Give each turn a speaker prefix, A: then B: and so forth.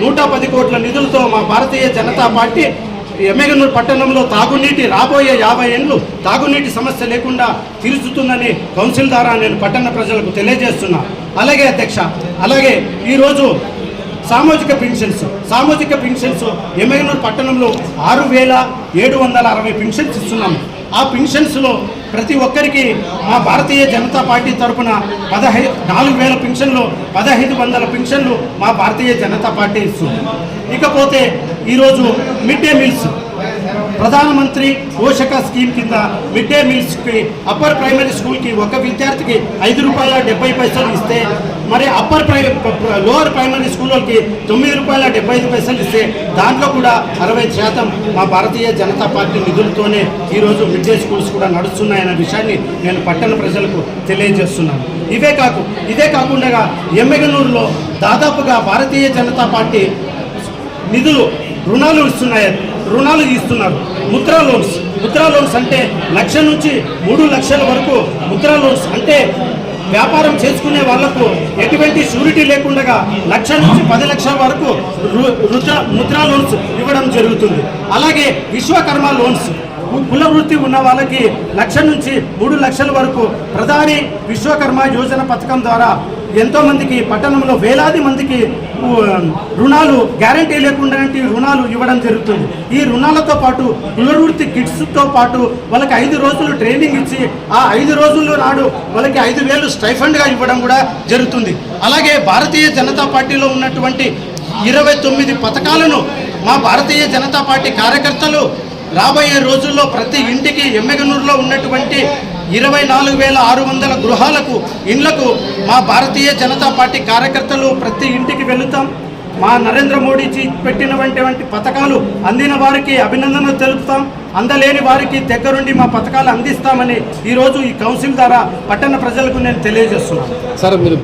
A: నూట పది కోట్ల నిధులతో మా భారతీయ జనతా పార్టీ ఎమ్మెగనూరు పట్టణంలో తాగునీటి రాబోయే యాభై ఏళ్ళు తాగునీటి సమస్య లేకుండా తీర్చుతుందని కౌన్సిల్ ద్వారా నేను పట్టణ ప్రజలకు తెలియజేస్తున్నా. అలాగే అధ్యక్ష అలాగే ఈరోజు సామాజిక పెన్షన్స్ సామాజిక పెన్షన్స్ ఎమ్మెగనూరు పట్టణంలో ఆరు వేల ఏడు వందల అరవై పెన్షన్స్ ఇస్తున్నాము. ఆ పెన్షన్స్లో ప్రతి ఒక్కరికి మా భారతీయ జనతా పార్టీ తరఫున పదహై నాలుగు వేల పెన్షన్లు పదహైదు వందల పెన్షన్లు మా భారతీయ జనతా పార్టీ ఇస్తుంది. ఇకపోతే ఈరోజు మిడ్ డే మీల్స్. ప్రధానమంత్రి పోషక స్కీమ్ కింద మిడ్ డే మీల్స్కి అప్పర్ ప్రైమరీ స్కూల్కి ఒక విద్యార్థికి ఐదు రూపాయల డెబ్బై పైసలు ఇస్తే మరి అప్పర్ ప్రై లోవర్ ప్రైమరీ స్కూళ్ళకి తొమ్మిది రూపాయల డెబ్బై ఐదు పైసలు ఇస్తే దాంట్లో కూడా అరవై శాతం మా భారతీయ జనతా పార్టీ నిధులతోనే ఈరోజు మిడ్ డే స్కూల్స్ కూడా నడుస్తున్నాయన్న విషయాన్ని నేను పట్టణ ప్రజలకు తెలియజేస్తున్నాను. ఇవే కాకు ఇదే కాకుండా ఎమ్మెగనూరులో దాదాపుగా భారతీయ జనతా పార్టీ నిధులు రుణాలు ఇస్తున్నాయి రుణాలు ఇస్తున్నారు. ముద్రా లోన్స్. ముద్రా లోన్స్ అంటే లక్ష నుంచి మూడు లక్షల వరకు ముద్రా లోన్స్. అంటే వ్యాపారం చేసుకునే వాళ్ళకు ఎటువంటి షూరిటీ లేకుండా లక్ష నుంచి పది లక్షల వరకు ముద్రా లోన్స్ ఇవ్వడం జరుగుతుంది. అలాగే విశ్వకర్మ లోన్స్. కుల వృత్తి ఉన్న వాళ్ళకి లక్ష నుంచి మూడు లక్షల వరకు ప్రధాని విశ్వకర్మ యోజన పథకం ద్వారా ఎంతో మందికి పట్టణంలో వేలాది మందికి రుణాలు గ్యారంటీ లేకుండా రుణాలు ఇవ్వడం జరుగుతుంది. ఈ రుణాలతో పాటు పునరువృత్తి కిట్స్తో పాటు వాళ్ళకి ఐదు రోజులు ట్రైనింగ్ ఇచ్చి ఆ ఐదు రోజుల్లో నాడు వాళ్ళకి ఐదు వేలు స్టైఫండ్గా ఇవ్వడం కూడా జరుగుతుంది. అలాగే భారతీయ జనతా పార్టీలో ఉన్నటువంటి ఇరవై తొమ్మిది పథకాలను మా భారతీయ జనతా పార్టీ కార్యకర్తలు రాబోయే రోజుల్లో ప్రతి ఇంటికి ఎమ్మెగనూరులో ఉన్నటువంటి ఇరవై నాలుగు వేల ఆరు వందల గృహాలకు ఇండ్లకు మా భారతీయ జనతా పార్టీ కార్యకర్తలు ప్రతి ఇంటికి వెళుతాం. మా నరేంద్ర మోడీజీ పెట్టినటువంటి పథకాలు అందిన వారికి అభినందనలు తెలుపుతాం. అందలేని వారికి దగ్గరుండి మా పథకాలు అందిస్తామని ఈరోజు ఈ కౌన్సిల్ ద్వారా పట్టణ ప్రజలకు నేను తెలియజేస్తున్నాను.
B: సరే మీరు